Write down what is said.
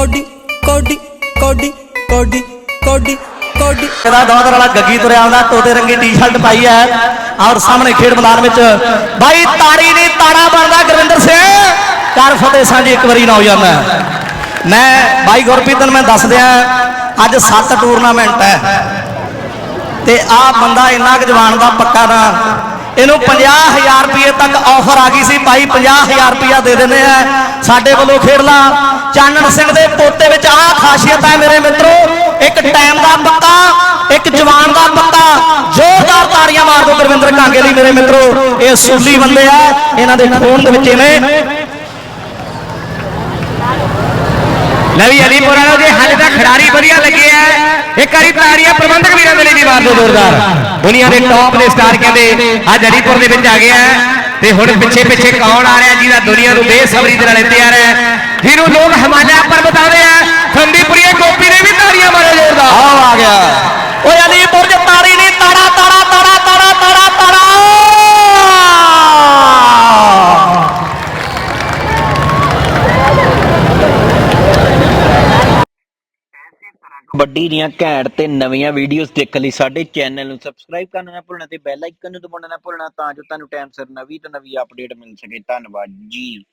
Cody ਕੋਡੀ ਕੋਡੀ ਕੋਡੀ ਕੋਡੀ ਕੋਡੀ। ਇਹਦਾ ਦੋਦਰ ਵਾਲਾ ਗੱਗੀ ਤੁਰਿਆ ਆਉਂਦਾ, ਤੋਤੇ ਰੰਗੀ ਟੀ-ਸ਼ਰਟ ਪਾਈ ਹੈ। ਔਰ ਸਾਹਮਣੇ ਖੇਡ ਮੈਦਾਨ ਵਿੱਚ ਬਾਈ ਤਾੜੀ ਨਹੀਂ ਤਾੜਾ ਬਣਦਾ ਗੁਰਵਿੰਦਰ ਸਿੰਘ। ਕਰ ਫਤਿਹ ਸਾਂਝੀ ਇੱਕ ਵਾਰੀ ਨੌਜਵਾਨ ਮੈਂ ਬਾਈ ਗੁਰਪ੍ਰੀਤ ਨੂੰ ਮੈਂ ਦੱਸ ਦਿਆਂ, ਅੱਜ 7 ਟੂਰਨਾਮੈਂਟ ਹੈ। ਤੇ ਆਹ ਬੰਦਾ ਇੰਨਾ ਕੁ ਜਵਾਨ ਦਾ ਪੱਕਾ ਨਾ, ਇਹਨੂੰ 50000 ਰੁਪਏ ਤੱਕ ਆਫਰ ਆ ਗਈ ਸੀ। ਭਾਈ 50000 ਰੁਪਇਆ ਦੇ ਦਿੰਦੇ ਆ। ਸਾਡੇ ਵੱਲੋਂ ਖੇਡ ਲਾ। ਚਾਨਣ ਸਿੰਘ ਦੇ ਪੋਤੇ ਵਿੱਚ ਆਹ ਖਾਸੀਅਤ ਹੈ ਮੇਰੇ ਮਿੱਤਰੋ। ਇੱਕ ਟਾਈਮ ਦਾ ਪੱਕਾ, ਇੱਕ ਜਵਾਨ ਦਾ ਪੱਕਾ। ਜ਼ੋਰਦਾਰ ਤਾੜੀਆਂ ਮਾਰ ਦਿਓ ਗੁਰਵਿੰਦਰ ਕਾਂਗੇ ਲਈ ਮੇਰੇ ਮਿੱਤਰੋ। ਇਹ ਸੂਲੀ ਬੰਦੇ ਆ, ਇਹਨਾਂ ਦੇ ਖੂਨ ਦੇ ਵਿੱਚ ਇਹਨੇ ਲੈ ਵੀ ਅਲੀਪੁਰ ਵਾਲੋ ਜੇ ਹਾਲੇ ਤੱਕ ਖਿਡਾਰੀ ਵਧੀਆ ਲੱਗੇ ਆ। ਇੱਕ ਵਾਰੀ ਤਾੜੀਆਂ ਪ੍ਰਬੰਧਕ ਵੀਰਾਂ ਦੇ ਲਈ ਵੀ ਮਾਰ ਦਿਓ ਜ਼ੋਰਦਾਰ। ਦੁਨੀਆ ਦੇ ਟੌਪ ਦੇ ਸਟਾਰ ਕਹਿੰਦੇ, ਅੱਜ ਅਲੀਪੁਰ ਦੇ ਵਿੱਚ ਆ ਗਿਆ ਤੇ ਹੁਣ ਪਿੱਛੇ ਪਿੱਛੇ ਕੌਣ ਆ ਰਿਹਾ ਜਿਹਦਾ ਦੁਨੀਆ ਨੂੰ ਬੇਸਬਰੀ ਦੇ ਨਾਲ ਇੰਤਜ਼ਾਰ ਹੈ? ਜਿਹਨੂੰ ਲੋਕ ਹਿਮਾਲਿਆ ਪਰਬਤ ਆਉਂਦੇ ਆ ਖੰਦੀਪੁਰੀਏ ਗੋਪੀ ਨੇ ਵੀ ਤਾੜੀਆਂ ਮਾਰਿਆ ਜ਼ੋਰਦਾਰ ਆਹ ਆ ਗਿਆ। ਓਏ ਅਲੀਪੁਰ ਚ ਤਾੜੀ ਨਹੀਂ ਤਾੜਾ ਤਾੜਾ ਤਾੜਾ ਤਾੜਾ ਤਾੜਾ ਤਾੜਾ। ਕਬੱਡੀ ਦੀਆਂ ਘੈਂਟ ਤੇ ਨਵੀਆਂ ਵੀਡੀਓਜ਼ ਦੇਖਣ ਲਈ ਸਾਡੇ ਚੈਨਲ ਨੂੰ ਸਬਸਕ੍ਰਾਈਬ ਕਰਨਾ ਨਾ ਭੁੱਲਣਾ ਤੇ ਬੈਲ ਆਈਕਨ ਨੂੰ ਦਬਾਉਣਾ ਨਾ ਭੁੱਲਣਾ ਤਾਂ ਜੋ ਤੁਹਾਨੂੰ ਟਾਈਮ ਸਿਰ ਨਵੀਂ ਤੋਂ ਨਵੀਂ ਅਪਡੇਟ ਮਿਲ ਸਕੇ। ਧੰਨਵਾਦ ਜੀ।